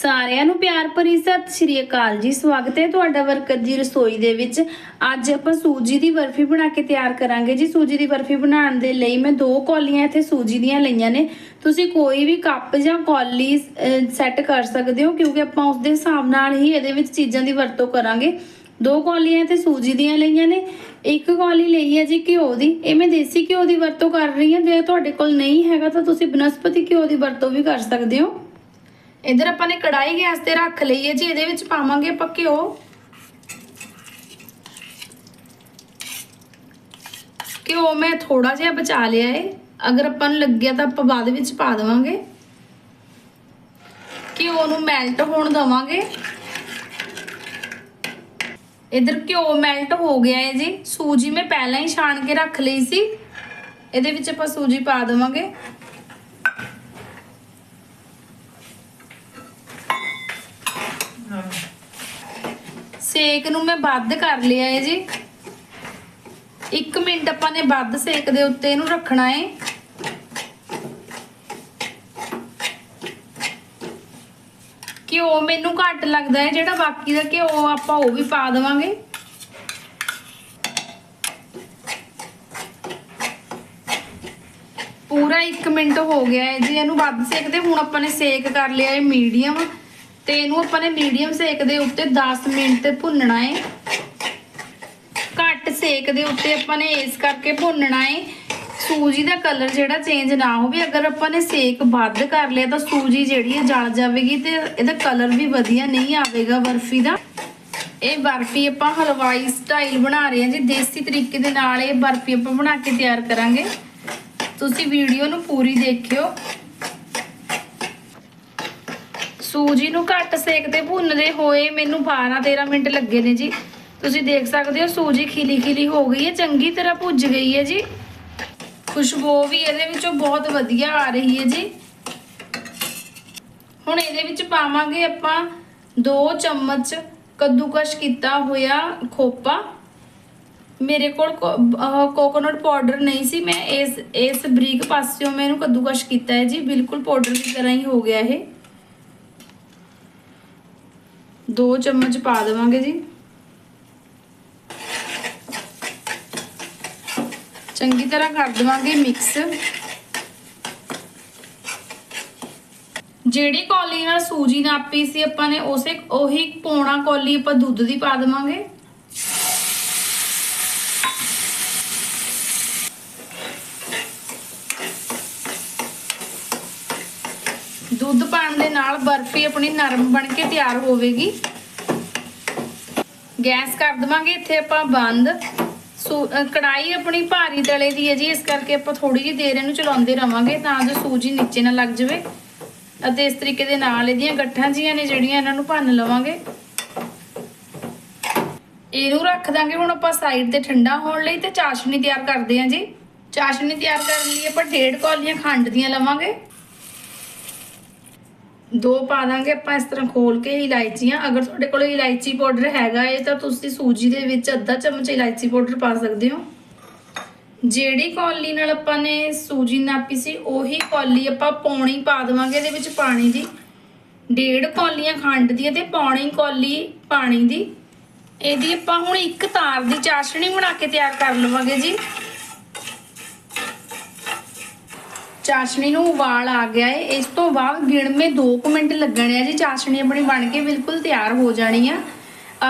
ਸਾਰਿਆਂ ਨੂੰ ਪਿਆਰ ਭਰੀ ਸਤਿ ਸ਼੍ਰੀ ਅਕਾਲ ਜੀ। ਸਵਾਗਤ ਹੈ ਤੁਹਾਡਾ ਵਰਕਤ ਦੀ ਰਸੋਈ ਦੇ ਵਿੱਚ। ਅੱਜ ਆਪਾਂ ਸੂਜੀ ਦੀ ਬਰਫੀ ਬਣਾ ਕੇ ਤਿਆਰ ਕਰਾਂਗੇ ਜੀ। ਸੂਜੀ ਦੀ ਬਰਫੀ ਬਣਾਉਣ ਦੇ ਲਈ ਮੈਂ ਦੋ ਕੌਲੀਆਂ ਇੱਥੇ ਸੂਜੀ ਦੀਆਂ ਲਈਆਂ ਨੇ। ਤੁਸੀਂ ਕੋਈ ਵੀ ਕੱਪ ਜਾਂ ਕੌਲੀ ਸੈੱਟ ਕਰ ਸਕਦੇ ਹੋ ਕਿਉਂਕਿ ਆਪਾਂ ਉਸ ਦੇ ਹਿਸਾਬ ਨਾਲ ਹੀ ਇਹਦੇ ਵਿੱਚ ਚੀਜ਼ਾਂ ਦੀ ਵਰਤੋਂ ਕਰਾਂਗੇ। ਦੋ ਕੌਲੀਆਂ ਇੱਥੇ ਸੂਜੀ ਦੀਆਂ ਲਈਆਂ ਨੇ। ਇੱਕ ਕੌਲੀ ਲਈ ਹੈ ਜੀ ਘਿਓ ਦੀ। ਇਹ ਮੈਂ ਦੇਸੀ ਘਿਓ ਦੀ ਵਰਤੋਂ ਕਰ ਰਹੀ ਹਾਂ। ਜੇ ਤੁਹਾਡੇ ਕੋਲ ਨਹੀਂ ਹੈਗਾ ਤਾਂ ਤੁਸੀਂ ਬਨਸਪਤੀ ਘਿਓ ਦੀ ਵਰਤੋਂ ਵੀ ਕਰ ਸਕਦੇ ਹੋ। ਇਧਰ ਆਪਾਂ ਨੇ ਕੜਾਈ ਗੈਸ ਤੇ ਰੱਖ ਲਈ ਹੈ ਜੀ, ਇਹਦੇ ਵਿੱਚ ਪਾਵਾਂਗੇ ਆਪਾਂ ਘਿਓ। ਘਿਓ ਮੈਂ ਥੋੜਾ ਜਿਹਾ ਬਚਾ ਲਿਆ ਏ। ਅਗਰ ਆਪਾਂ ਨੂੰ ਲੱਗਿਆ ਤਾਂ ਆਪਾਂ ਬਾਅਦ ਵਿੱਚ ਪਾ ਦੇਵਾਂਗੇ। ਘਿਓ ਨੂੰ ਮੈਲਟ ਹੋਣ ਦਵਾਂਗੇ। ਇਧਰ ਘਿਓ ਮੈਲਟ ਹੋ ਗਿਆ ਹੈ ਜੀ। ਸੂਜੀ ਮੈਂ ਪਹਿਲਾਂ ਹੀ ਛਾਣ ਕੇ ਰੱਖ ਲਈ ਸੀ। ਇਹਦੇ ਵਿੱਚ ਆਪਾਂ ਸੂਜੀ ਪਾ ਦੇਵਾਂਗੇ। ਸੇਕ ਨੂੰ ਮੈਂ ਵੱਧ ਕਰ ਲਿਆ ਹੈ ਜੀ। 1 ਮਿੰਟ ਆਪਾਂ ਨੇ ਵੱਧ ਸੇਕ ਦੇ ਉੱਤੇ ਇਹਨੂੰ ਰੱਖਣਾ ਹੈ ਘਿਓ ਮੈਨੂੰ ਘੱਟ ਲੱਗਦਾ ਹੈ ਜਿਹੜਾ ਬਾਕੀ ਦਾ ਘਿਓ ਆਪਾਂ ਉਹ ਵੀ ਪਾ ਦੇਵਾਂਗੇ। ਪੂਰਾ 1 ਮਿੰਟ ਹੋ ਗਿਆ ਹੈ ਜੀ, ਇਹਨੂੰ ਵੱਧ ਸੇਕਦੇ ਹੁਣ ਆਪਾਂ ਨੇ ਸੇਕ ਕਰ ਲਿਆ ਹੈ ਮੀਡੀਅਮ। ਤੇ ਇਹਨੂੰ ਆਪਾਂ ਨੇ ਮੀਡੀਅਮ ਸੇਕ ਦੇ ਉੱਤੇ 10 ਮਿੰਟ ਭੁੰਨਣਾ ਹੈ ਘੱਟ ਸੇਕ ਦੇ ਉੱਤੇ ਆਪਾਂ ਨੇ ਇਸ ਕਰਕੇ ਭੁੰਨਣਾ ਹੈ ਸੂਜੀ ਦਾ ਕਲਰ ਜਿਹੜਾ ਚੇਂਜ ਨਾ ਹੋਵੇ, ਅਗਰ ਆਪਾਂ ਨੇ ਸੇਕ ਵੱਧ ਕਰ ਲਿਆ ਤਾਂ ਸੂਜੀ ਜਿਹੜੀ ਹੈ ਜਲ ਜਾਵੇਗੀ ਤੇ ਇਹਦਾ ਕਲਰ ਵੀ ਵਧੀਆ ਨਹੀਂ ਆਵੇਗਾ ਬਰਫੀ ਦਾ। ਇਹ ਬਰਫੀ ਆਪਾਂ ਹਲਵਾਈ ਸਟਾਈਲ ਬਣਾ ਰਹੇ ਹਾਂ ਜੀ। ਦੇਸੀ ਤਰੀਕੇ ਦੇ ਨਾਲ ਇਹ ਬਰਫੀ ਆਪਾਂ ਬਣਾ ਕੇ ਤਿਆਰ ਕਰਾਂਗੇ। ਤੁਸੀਂ ਵੀਡੀਓ ਨੂੰ ਪੂਰੀ ਦੇਖਿਓ। ਸੂਜੀ ਨੂੰ ਘੱਟ ਸੇਕ ਤੇ ਭੁੰਨਦੇ ਹੋਏ ਮੈਨੂੰ 12-13 ਮਿੰਟ ਲੱਗੇ ਨੇ ਜੀ। ਤੁਸੀਂ ਦੇਖ ਸਕਦੇ ਹੋ, ਸੂਜੀ ਖਿਲੀ ਖਿਲੀ ਹੋ ਗਈ ਹੈ, ਚੰਗੀ ਤਰ੍ਹਾਂ ਭੁੱਜ ਗਈ ਹੈ ਜੀ। ਖੁਸ਼ਬੂ ਵੀ ਇਹਦੇ ਵਿੱਚੋਂ ਬਹੁਤ ਵਧੀਆ ਆ ਰਹੀ ਹੈ ਜੀ। ਹੁਣ ਇਹਦੇ ਵਿੱਚ ਪਾਵਾਂਗੇ ਆਪਾਂ 2 ਚਮਚ ਕੱਦੂਕਸ਼ ਕੀਤਾ ਹੋਇਆ ਖੋਪਾ। ਮੇਰੇ ਕੋਲ ਕੋਕੋਨਟ ਪਾਊਡਰ ਨਹੀਂ ਸੀ, ਮੈਂ ਇਸ ਇਸ ਬਰੀਕ ਪਾਸਿਓਂ ਮੈਂ ਇਹਨੂੰ ਕੱਦੂਕਸ਼ ਕੀਤਾ ਹੈ ਜੀ। ਬਿਲਕੁਲ ਪਾਊਡਰ ਦੀ ਤਰ੍ਹਾਂ ਹੀ ਹੋ ਗਿਆ ਇਹ। 2 ਚਮਚ ਪਾ ਦੇਵਾਂਗੇ ਜੀ। ਚੰਗੀ ਤਰ੍ਹਾਂ ਕਰ ਦੇਵਾਂਗੇ ਮਿਕਸ। ਜਿਹੜੀ ਕੌਲੀ ਨਾਲ ਸੂਜੀ ਨਾਪੀ ਸੀ ਆਪਾਂ ਨੇ, ਉਸੇ, ਉਹੀ ਪੌਣਾ ਕੌਲੀ ਆਪਾਂ ਦੁੱਧ ਦੀ ਪਾ ਦੇਵਾਂਗੇ। ਦੁੱਧ ਪਾਣ ਦੇ ਨਾਲ ਬਰਫੀ ਆਪਣੀ ਨਰਮ ਬਣ ਕੇ ਤਿਆਰ ਹੋਵੇਗੀ। ਗੈਸ ਕਰ ਦਵਾਂਗੇ, ਇੱਥੇ ਆਪਾਂ ਬੰਦ। ਕੜਾਈ ਆਪਣੀ ਭਾਰੀ ਤਲੇ ਦੀ ਹੈ ਜੀ, ਇਸ ਕਰਕੇ ਆਪਾਂ ਥੋੜੀ ਜਿਹੀ ਦੇਰ ਇਹਨੂੰ ਚਲਾਉਂਦੇ ਰਵਾਂਗੇ, ਤਾਂ ਜੋ ਸੂਜੀ ਨੀਚੇ ਨਾ ਲੱਗ ਜਾਵੇ। ਅਤੇ ਇਸ ਤਰੀਕੇ ਦੇ ਨਾਲ ਇਹਦੀਆਂ ਗੱਠਾਂ ਜੀਆਂ ਨੇ, ਜਿਹੜੀਆਂ ਇਹਨਾਂ ਨੂੰ ਭੰਨ ਲਵਾਂਗੇ। ਇਹਨੂੰ ਰੱਖ ਦਾਂਗੇ, ਹੁਣ ਆਪਾਂ ਸਾਈਡ ਤੇ ਠੰਡਾ ਹੋਣ ਲਈ ਤੇ ਚਾਸ਼ਨੀ ਤਿਆਰ ਕਰਦੇ ਹਾਂ ਜੀ। ਚਾਸ਼ਨੀ ਤਿਆਰ ਕਰਨ ਲਈ ਆਪਾਂ ਡੇਢ ਕੌਲੀਆਂ ਖੰਡ ਦੀਆਂ ਲਵਾਂਗੇ। ਦੋ ਪਾ ਦਾਂਗੇ, ਆਪਾਂ ਇਸ ਤਰ੍ਹਾਂ ਖੋਲ ਕੇ ਇਲਾਇਚੀਆਂ। ਅਗਰ ਤੁਹਾਡੇ ਕੋਲ ਇਲਾਇਚੀ ਪਾਊਡਰ ਹੈਗਾ ਏ, ਤਾਂ ਤੁਸੀਂ ਸੂਜੀ ਦੇ ਵਿੱਚ ਅੱਧਾ ਚਮਚ ਇਲਾਇਚੀ ਪਾਊਡਰ ਪਾ ਸਕਦੇ ਹੋ। ਜਿਹੜੀ ਕੌਲੀ ਨਾਲ ਆਪਾਂ ਨੇ ਸੂਜੀ ਨਾਪੀ ਸੀ, ਉਹੀ ਕੌਲੀ ਆਪਾਂ ਪੌਣੀ ਪਾ ਦੇਵਾਂਗੇ, ਇਹਦੇ ਵਿੱਚ ਪਾਣੀ ਦੀ। ਡੇਢ ਕੌਲੀਆਂ ਖੰਡ ਦੀਆਂ ਤੇ ਪੌਣੀ ਕੌਲੀ ਪਾਣੀ ਦੀ। ਇਹਦੀ ਆਪਾਂ ਹੁਣ ਇੱਕ ਤਾਰ ਦੀ ਚਾਸ਼ਣੀ ਬਣਾ ਕੇ ਤਿਆਰ ਕਰ ਲਵਾਂਗੇ ਜੀ। ਚਾਸ਼ਨੀ ਨੂੰ ਉਬਾਲ ਆ ਗਿਆ ਹੈ ਇਸ ਤੋਂ ਬਾਅਦ ਗਿਣਵੇਂ 2 ਮਿੰਟ ਲੱਗਣੇ ਆ ਜੀ। ਚਾਸ਼ਣੀ ਆਪਣੀ ਬਣ ਕੇ ਬਿਲਕੁਲ ਤਿਆਰ ਹੋ ਜਾਣੀ ਆ।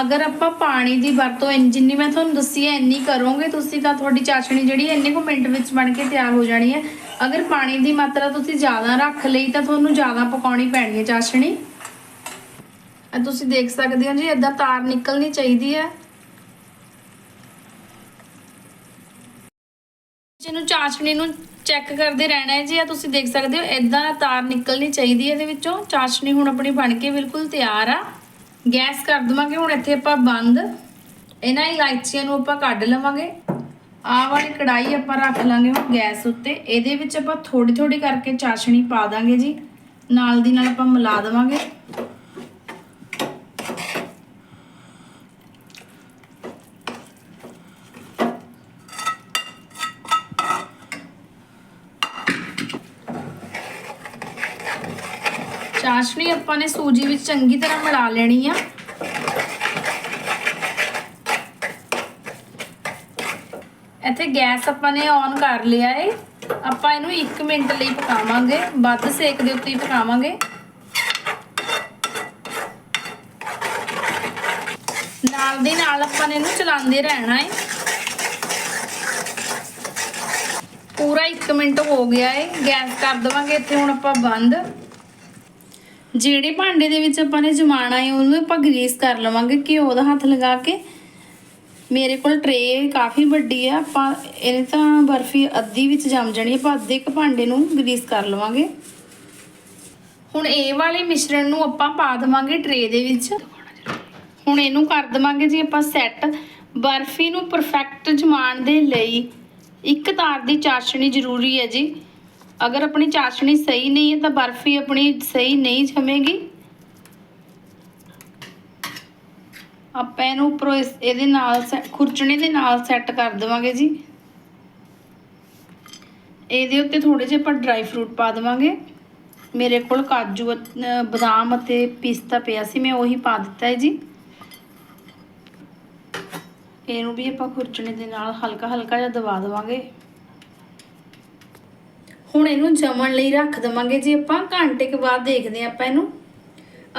ਅਗਰ ਆਪਾਂ ਪਾਣੀ ਦੀ ਵਰਤੋਂ ਜਿੰਨੀ ਮੈਂ ਤੁਹਾਨੂੰ ਦੱਸੀ ਹੈ ਇੰਨੀ ਕਰੋਗੇ, ਤੁਸੀਂ ਤਾਂ ਤੁਹਾਡੀ ਚਾਸ਼ਣੀ ਜਿਹੜੀ ਹੈ ਇੰਨੇ ਕੁ ਮਿੰਟ ਵਿੱਚ ਬਣ ਕੇ ਤਿਆਰ ਹੋ ਜਾਣੀ ਹੈ ਅਗਰ ਪਾਣੀ ਦੀ ਮਾਤਰਾ ਤੁਸੀਂ ਜ਼ਿਆਦਾ ਰੱਖ ਲਈ, ਤਾਂ ਤੁਹਾਨੂੰ ਜ਼ਿਆਦਾ ਪਕਾਉਣੀ ਪੈਣੀ ਹੈ ਚਾਸ਼ਣੀ ਤੁਸੀਂ ਦੇਖ ਸਕਦੇ ਹੋ ਜੀ ਇਦਾਂ ਤਾਰ ਨਿਕਲਣੀ ਚਾਹੀਦੀ ਹੈ ਜਿਹਨੂੰ ਚਾਸ਼ਣੀ ਨੂੰ ਚੈੱਕ ਕਰਦੇ ਰਹਿਣਾ ਹੈ ਜੀ ਆ ਤੁਸੀਂ ਦੇਖ ਸਕਦੇ ਹੋ ਇਦਾਂ ਤਾਰ ਨਿਕਲਣੀ ਚਾਹੀਦੀ ਹੈ ਇਹਦੇ ਵਿੱਚੋਂ। ਚਾਸ਼ਣੀ ਹੁਣ ਆਪਣੀ ਬਣ ਕੇ ਬਿਲਕੁਲ ਤਿਆਰ ਆ। ਗੈਸ ਕਰ ਦਵਾਂਗੇ, ਹੁਣ ਇੱਥੇ ਆਪਾਂ ਬੰਦ। ਇਹਨਾਂ ਇਲਾਇਚੀਆਂ ਨੂੰ ਆਪਾਂ ਕੱਢ ਲਵਾਂਗੇ। ਆਹ ਵਾਲੀ ਕੜਾਈ ਆਪਾਂ ਰੱਖ ਲਾਂਗੇ ਹੁਣ ਗੈਸ ਉੱਤੇ। ਇਹਦੇ ਵਿੱਚ ਆਪਾਂ ਥੋੜੀ ਥੋੜੀ ਕਰਕੇ ਚਾਸ਼ਣੀ ਪਾ ਦਾਂਗੇ ਜੀ। ਨਾਲ ਦੀ ਨਾਲ ਆਪਾਂ ਮਿਲਾ ਦੇਵਾਂਗੇ। ਚਾਸ਼ਨੀ ਆਪਾਂ ਨੇ ਸੂਜੀ ਵਿੱਚ ਚੰਗੀ ਤਰ੍ਹਾਂ ਮਿਲਾ ਲੈਣੀ ਆ। ਇੱਥੇ ਗੈਸ ਆਪਾਂ ਨੇ ਔਨ ਕਰ ਲਿਆ ਏ। ਆਪਾਂ ਇਹਨੂੰ 1 ਮਿੰਟ ਲਈ ਪਕਾਵਾਂਗੇ, ਵੱਧ ਸੇਕ ਦੇ ਉੱਤੇ ਹੀ ਪਕਾਵਾਂਗੇ। ਨਾਲ ਦੀ ਨਾਲ ਆਪਾਂ ਨੇ ਇਹਨੂੰ ਚਲਾਉਂਦੇ ਰਹਿਣਾ ਏ। ਪੂਰਾ 1 ਮਿੰਟ ਹੋ ਗਿਆ ਏ। ਗੈਸ ਕਰ ਦਵਾਂਗੇ, ਇੱਥੇ ਹੁਣ ਆਪਾਂ ਬੰਦ। ਜਿਹੜੇ ਭਾਂਡੇ ਦੇ ਵਿੱਚ ਆਪਾਂ ਨੇ ਜਮਾਣਾ ਹੈ, ਉਹਨੂੰ ਆਪਾਂ ਗਰੀਸ ਕਰ ਲਵਾਂਗੇ, ਘਿਓ ਦਾ ਹੱਥ ਲਗਾ ਕੇ। ਮੇਰੇ ਕੋਲ ਟਰੇ ਕਾਫੀ ਵੱਡੀ ਆ, ਆਪਾਂ ਇਹਨੇ ਤਾਂ ਬਰਫੀ ਅੱਧੀ ਵਿੱਚ ਜੰਮ ਜਾਣੀ ਆਪਾਂ ਅੱਧੇ ਕ ਭਾਂਡੇ ਨੂੰ ਗਰੀਸ ਕਰ ਲਵਾਂਗੇ। ਹੁਣ ਇਹ ਵਾਲੇ ਮਿਸ਼ਰਣ ਨੂੰ ਆਪਾਂ ਪਾ ਦੇਵਾਂਗੇ ਟਰੇ ਦੇ ਵਿੱਚ। ਹੁਣ ਇਹਨੂੰ ਕਰ ਦੇਵਾਂਗੇ ਜੀ ਆਪਾਂ ਸੈੱਟ। ਬਰਫੀ ਨੂੰ ਪਰਫੈਕਟ ਜਮਾਣ ਦੇ ਲਈ ਇੱਕ ਤਾਰ ਦੀ ਚਾਸ਼ਣੀ ਜ਼ਰੂਰੀ ਹੈ ਜੀ। ਅਗਰ ਆਪਣੀ ਚਾਸ਼ਣੀ ਸਹੀ ਨਹੀਂ ਹੈ ਤਾਂ ਬਰਫੀ ਆਪਣੀ ਸਹੀ ਨਹੀਂ ਜਮੇਗੀ। ਆਪਾਂ ਇਹਨੂੰ ਉੱਪਰੋਂ ਇਹਦੇ ਨਾਲ ਸੈ- ਖੁਰਚਣੇ ਦੇ ਨਾਲ ਸੈੱਟ ਕਰ ਦੇਵਾਂਗੇ ਜੀ। ਇਹਦੇ ਉੱਤੇ ਥੋੜੇ ਜਿਹੇ ਆਪਾਂ ਡਰਾਈ ਫਰੂਟ ਪਾ ਦੇਵਾਂਗੇ। ਮੇਰੇ ਕੋਲ ਕਾਜੂ ਬਦਾਮ ਅਤੇ ਪਿਸਤਾ ਪਿਆ ਸੀ, ਮੈਂ ਉਹੀ ਪਾ ਦਿੱਤਾ ਹੈ ਜੀ। ਇਹਨੂੰ ਵੀ ਆਪਾਂ ਖੁਰਚਣੇ ਦੇ ਨਾਲ ਹਲਕਾ ਹਲਕਾ ਜਿਹਾ ਦਬਾ ਦੇਵਾਂਗੇ। ਹੁਣ ਇਹਨੂੰ ਜਮਣ ਲਈ ਰੱਖ ਦੇਵਾਂਗੇ। ਜੀ ਆਪਾਂ ਘੰਟੇ ਕੁ ਬਾਅਦ ਦੇਖਦੇ ਹਾਂ ਆਪਾਂ ਇਹਨੂੰ,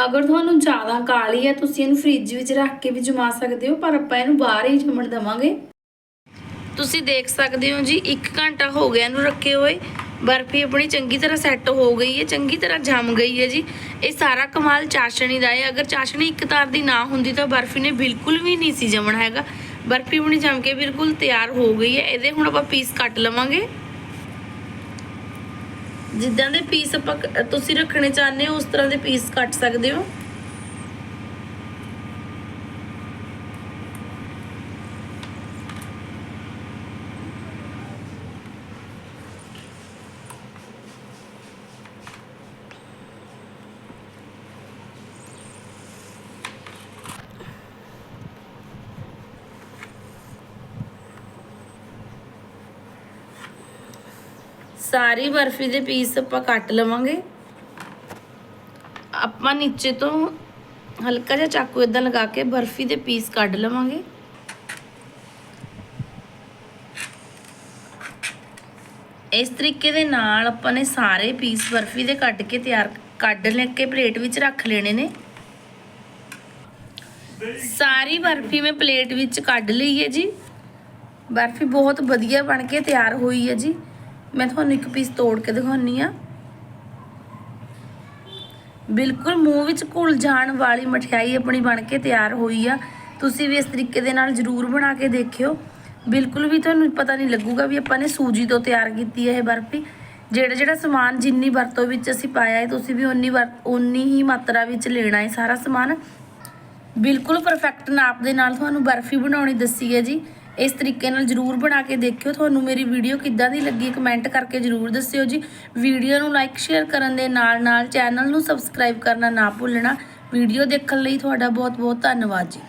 ਅਗਰ ਤੁਹਾਨੂੰ ਜ਼ਿਆਦਾ ਕਾਲੀ ਹੈ, ਤੁਸੀਂ ਇਹਨੂੰ ਫ੍ਰਿਜ ਵਿੱਚ ਰੱਖ ਕੇ ਵੀ ਜਮਾ ਸਕਦੇ ਹੋ, ਪਰ ਆਪਾਂ ਇਹਨੂੰ ਬਾਹਰ ਹੀ ਜਮਣ ਦੇਵਾਂਗੇ। ਤੁਸੀਂ ਦੇਖ ਸਕਦੇ ਹੋ ਜੀ 1 ਘੰਟਾ ਹੋ ਗਿਆ ਇਹਨੂੰ ਰੱਖੇ ਹੋਏ। ਬਰਫੀ ਆਪਣੀ ਚੰਗੀ ਤਰ੍ਹਾਂ ਸੈੱਟ ਹੋ ਗਈ ਹੈ, ਚੰਗੀ ਤਰ੍ਹਾਂ ਜੰਮ ਗਈ ਹੈ ਜੀ। ਇਹ ਸਾਰਾ ਕਮਾਲ ਚਾਸ਼ਣੀ ਦਾ ਹੈ। ਅਗਰ ਚਾਸ਼ਣੀ ਇੱਕ ਤਾਰ ਦੀ ਨਾ ਹੁੰਦੀ ਤਾਂ ਬਰਫੀ ਨੇ ਬਿਲਕੁਲ ਵੀ ਨਹੀਂ ਸੀ ਜਮਣਾ ਹੈਗਾ। ਬਰਫੀ ਆਪਣੀ ਜੰਮ ਕੇ ਬਿਲਕੁਲ ਤਿਆਰ ਹੋ ਗਈ ਹੈ। ਇਹਦੇ ਹੁਣ ਆਪਾਂ ਪੀਸ ਕੱਟ ਲਵਾਂਗੇ। ਜਿੱਦਾਂ ਦੇ ਪੀਸ ਆਪਾਂ ਕ- ਤੁਸੀਂ ਰੱਖਣੇ ਚਾਹੁੰਦੇ ਹੋ, ਉਸ ਤਰ੍ਹਾਂ ਦੇ ਪੀਸ ਕੱਟ ਸਕਦੇ ਹੋ? ਸਾਰੀ ਬਰਫੀ ਦੇ ਪੀਸ ਆਪਾਂ ਕੱਟ ਲਵਾਂਗੇ। ਆਪਾਂ ਨੀਚੇ ਤੋਂ ਹਲਕਾ ਜਿਹਾ ਚਾਕੂ ਇਦਾਂ ਲਗਾ ਕੇ ਬਰਫੀ ਦੇ ਪੀਸ ਕੱਢ ਲਵਾਂਗੇ। ਇਸ ਤਰੀਕੇ ਦੇ ਨਾਲ ਆਪਾਂ ਨੇ ਸਾਰੇ ਪੀਸ ਬਰਫੀ ਦੇ ਕੱਢ ਕੇ ਤਿਆਰ ਕੱਢ ਲੈ ਕੇ ਪਲੇਟ ਵਿੱਚ ਰੱਖ ਲੈਣੇ ਨੇ। ਸਾਰੀ ਬਰਫੀ ਮੈਂ ਪਲੇਟ ਵਿੱਚ ਕੱਢ ਲਈ ਹੈ ਜੀ। ਬਰਫੀ ਬਹੁਤ ਵਧੀਆ ਬਣ ਕੇ ਤਿਆਰ ਹੋਈ ਹੈ ਜੀ। ਮੈਂ ਤੁਹਾਨੂੰ ਇੱਕ ਪੀਸ ਤੋੜ ਕੇ ਦਿਖਾਉਣੀ ਆ। ਬਿਲਕੁਲ ਮੂੰਹ ਵਿੱਚ ਘੁਲ ਜਾਣ ਵਾਲੀ ਮਠਿਆਈ ਆਪਣੀ ਬਣ ਕੇ ਤਿਆਰ ਹੋਈ ਆ। ਤੁਸੀਂ ਵੀ ਇਸ ਤਰੀਕੇ ਦੇ ਨਾਲ ਜ਼ਰੂਰ ਬਣਾ ਕੇ ਦੇਖਿਓ। ਬਿਲਕੁਲ ਵੀ ਤੁਹਾਨੂੰ ਪਤਾ ਨਹੀਂ ਲੱਗੂਗਾ ਵੀ ਆਪਾਂ ਨੇ ਸੂਜੀ ਤੋਂ ਤਿਆਰ ਕੀਤੀ ਹੈ ਇਹ ਬਰਫੀ। ਜਿਹੜਾ ਜਿਹੜਾ ਸਮਾਨ ਜਿੰਨੀ ਵਰਤੋਂ ਵਿੱਚ ਅਸੀਂ ਪਾਇਆ ਹੈ ਤੁਸੀਂ ਵੀ ਉਨੀ ਵਰ ਉਨੀ ਹੀ ਮਾਤਰਾ ਵਿੱਚ ਲੈਣਾ ਹੈ ਸਾਰਾ ਸਮਾਨ। ਬਿਲਕੁਲ ਪਰਫੈਕਟ ਨਾਪ ਦੇ ਨਾਲ ਤੁਹਾਨੂੰ ਬਰਫੀ ਬਣਾਉਣੀ ਦੱਸੀ ਹੈ ਜੀ। ਇਸ ਤਰੀਕੇ ਨਾਲ ਜਰੂਰ ਬਣਾ ਕੇ ਦੇਖਿਓ। ਤੁਹਾਨੂੰ ਮੇਰੀ ਵੀਡੀਓ ਕਿੱਦਾਂ ਦੀ ਲੱਗੀ ਕਮੈਂਟ ਕਰਕੇ ਜਰੂਰ ਦੱਸਿਓ ਜੀ। ਵੀਡੀਓ ਨੂੰ ਲਾਈਕ ਸ਼ੇਅਰ ਕਰਨ ਦੇ ਨਾਲ ਨਾਲ ਚੈਨਲ ਨੂੰ ਸਬਸਕ੍ਰਾਈਬ ਕਰਨਾ ਨਾ ਭੁੱਲਣਾ। ਵੀਡੀਓ ਦੇਖਣ ਲਈ ਤੁਹਾਡਾ ਬਹੁਤ ਬਹੁਤ ਧੰਨਵਾਦ ਜੀ।